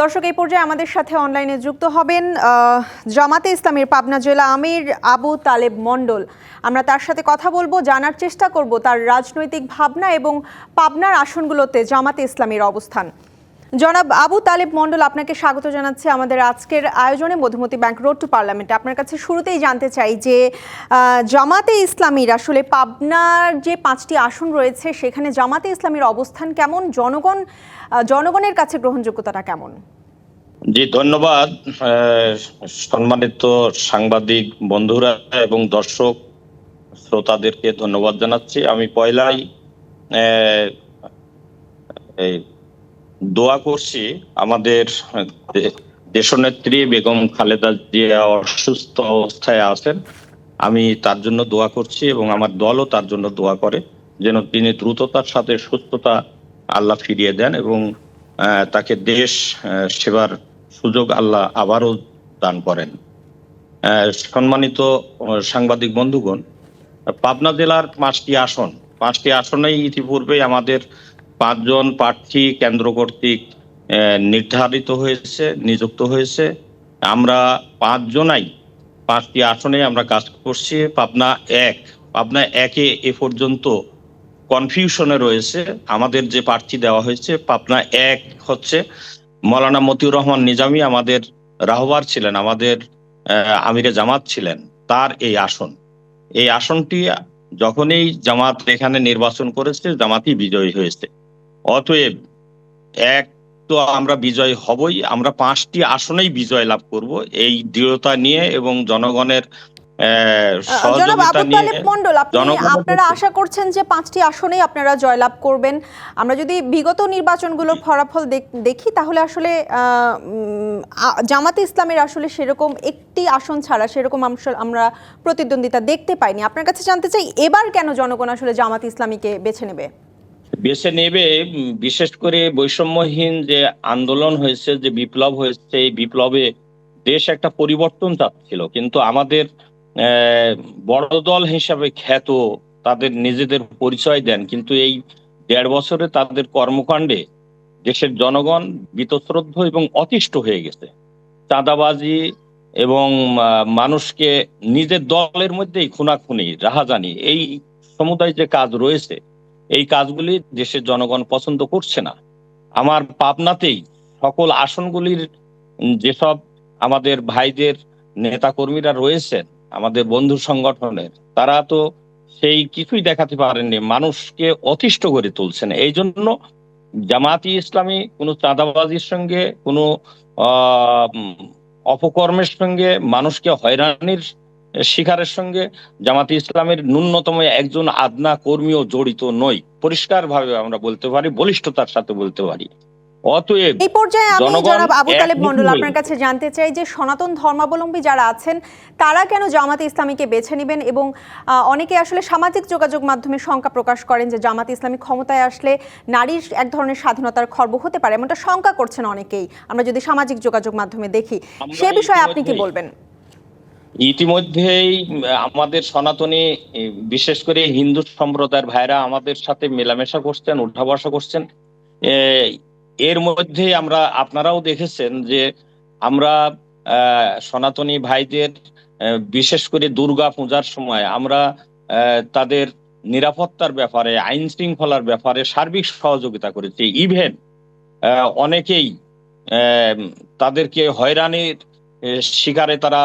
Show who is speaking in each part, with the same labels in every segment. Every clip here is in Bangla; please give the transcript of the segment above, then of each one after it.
Speaker 1: দর্শক, এই পর্যায়ে আমাদের সাথে অনলাইনে যুক্ত হবেন জামাতে ইসলামের পাবনা জেলা আমির আবু তালেব মণ্ডল। আমরা তার সাথে কথা বলব, জানার চেষ্টা করব তার রাজনৈতিক ভাবনা এবং পাবনার আসনগুলোতে জামাতে ইসলামের অবস্থান। জনাব আবু তালেব মণ্ডল আপনাকে স্বাগত জানাচ্ছি আমাদের আজকের আয়োজনে মধুমতি ব্যাংক রোড টু পার্লামেন্টে। আপনার কাছে শুরুতেই জানতে চাই যে জামাতে ইসলামীর আসলে পাবনার যে পাঁচটি আসন রয়েছে, সেখানে জামাতে ইসলামীর অবস্থান কেমন? জনগণ জনগণের কাছে গ্রহণযোগ্যতাটা কেমন?
Speaker 2: জি, ধন্যবাদ। সম্মানিত সাংবাদিক বন্ধুরা এবং দর্শক শ্রোতাদেরকে ধন্যবাদ জানাচ্ছি। আমি পয়লাই দোয়া করছি আমাদের দেশনেত্রী বেগম খালেদা জিয়া অসুস্থ অবস্থায় আছেন। আমি তার জন্য দোয়া করছি এবং আমার দলও তার জন্য দোয়া করে, যেন তিনি দ্রুততার সাথে সুস্থতা আল্লাহ ফিরিয়ে দেন এবং তাকে দেশ সেবার সুযোগ আল্লাহ আবারও দান করেন। সম্মানিত সাংবাদিক বন্ধুগণ, পাবনা জেলার পাঁচটি আসন, পাঁচটি আসনেই ইতিপূর্বে আমাদের পাঁচজন প্রার্থী কেন্দ্র কর্তৃক নির্ধারিত হয়েছে, নিযুক্ত হয়েছে। আমরা পাঁচজনাই পাঁচটি আসনে আমরা কাজ করছি। পাবনা এক, পাবনা একে এ পর্যন্ত কনফিউশনে রয়েছে। আমাদের যে প্রার্থী দেওয়া হয়েছে, পাবনা এক হচ্ছে মৌলানা মতিউর রহমান নিজামী আমাদের রাহবার ছিলেন, আমাদের আমিরে জামাত ছিলেন, তার এই আসন। এই আসনটি যখনই জামাত এখানে নির্বাচন করেছে, জামাতই বিজয়ী হয়েছে। অতএব এক তো আমরা বিজয় হবই আমরা পাঁচটি আসনেই বিজয় লাভ করব। এই দৃঢ়তা নিয়ে এবং জনগণের
Speaker 1: আপনারা আশা করছেন যে পাঁচটি আসনেই আপনারা জয়লাভ করবেন। আমরা যদি বিগত নির্বাচনগুলোর ফলাফল দেখ- তাহলে আসলে জামাতে ইসলামের আসলে সেরকম একটি আসন ছাড়া সেরকম আমরা প্রতিদ্বন্দ্বিতা দেখতে পাইনি। আপনার কাছে জানতে চাই এবার কেন জনগণ আসলে জামাতে ইসলামীকে বেছে নেবে?
Speaker 2: বেছে নেবে বিশেষ করে বৈষম্যহীন যে আন্দোলন হয়েছে, যে বিপ্লব হয়েছে, এই বিপ্লবে দেশ একটা পরিবর্তন চাচ্ছিল। কিন্তু আমাদের বড় দল হিসাবে খ্যাত, তাদের নিজেদের পরিচয় দেন। কিন্তু এই দেড় বছরে তাদের কর্মকাণ্ডে দেশের জনগণ বীতশ্রদ্ধ এবং অতিষ্ঠ হয়ে গেছে। চাঁদাবাজি এবং মানুষকে নিজের দলের মধ্যেই খুনাখুনি, রাহাজানি, এই সমুদায় যে কাজ রয়েছে এই কাজগুলি দেশের জনগণ পছন্দ করছে না। আমার পাবনাতেই সকল আসনগুলির যেসব আমাদের ভাইদের নেতাকর্মীরা রয়েছেন, আমাদের বন্ধু সংগঠনের, তারা তো সেই কিছুই দেখাতে পারেননি। মানুষকে অতিষ্ঠ করে তুলছেন। এই জন্য জামাতি ইসলামী কোনো চাঁদাবাজির সঙ্গে, কোনো অপকর্মের সঙ্গে মানুষকে হয়রানির শিকারের সঙ্গে জামাতি ইসলামের ন্যূনতম একজন আদনা কর্মীও জড়িত নই। পরিষ্কার ভাবে আমরা বলতে পারি বলিষ্ঠতার সাথে বলতে পারি। অতএব
Speaker 1: এই পর্যায়ে আমি জনাব আবু তালেব
Speaker 2: হয়ে-
Speaker 1: আপনার কাছে জানতে চাই যে সনাতন ধর্মাবলম্বী যারা আছেন তারা কেন জামাতে ইসলামীকে বেছে নেবেন এবং অনেকে আসলে সামাজিক যোগাযোগ মাধ্যমে শঙ্কা প্রকাশ করেন যে জামাতে ইসলামী ক্ষমতায় আসলে নারীর এক ধরনের স্বাধীনতার খর্ব হতে পারে এমনটা শঙ্কা করছেন অনেকেই। আমরা যদি সামাজিক যোগাযোগ মাধ্যমে দেখি সে বিষয়ে আপনি কি বলবেন?
Speaker 2: ইতিমধ্যেই আমাদের সনাতনী বিশেষ করে হিন্দু সম্প্রদায়ের ভাইরা আমাদের সাথে মেলামেশা করছেন উঠা বসা করছেন এর মধ্যে আমরা, আপনারাও দেখেছেন যে আমরা সনাতনী ভাইদের বিশেষ করে দুর্গা পূজার সময় আমরা তাদের নিরাপত্তার ব্যাপারে, আইন শৃঙ্খলার ব্যাপারে সার্বিক সহযোগিতা করেছি। ইভেন অনেকেই তাদেরকে হয়রানির শিকারে তারা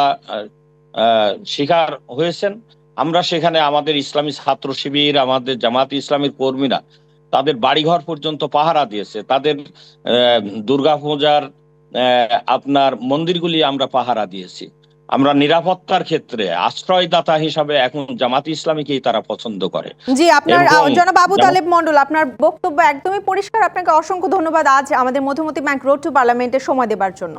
Speaker 2: শিকার হয়েছেন। আমরা সেখানে আমাদের ইসলামী ছাত্র শিবির আমাদের জামাত ইসলামের কর্মীরা তাদের বাড়িঘর পর্যন্ত পাহারা দিয়েছে। তাদের দুর্গাপূজার আপনার মন্দিরগুলি আমরা পাহারা দিয়েছি। আমরা নিরাপত্তার ক্ষেত্রে আশ্রয়দাতা হিসাবে এখন জামাত ইসলামীকেই তারা পছন্দ করে।
Speaker 1: জি আপনার জনাব আবু তালেব মণ্ডল আপনার বক্তব্য একদমই পরিষ্কার। আপনাকে অসংখ্য ধন্যবাদ আজ আমাদের মধুমতি ব্যাংক রোড টু পার্লামেন্টে সময় দেবার জন্য।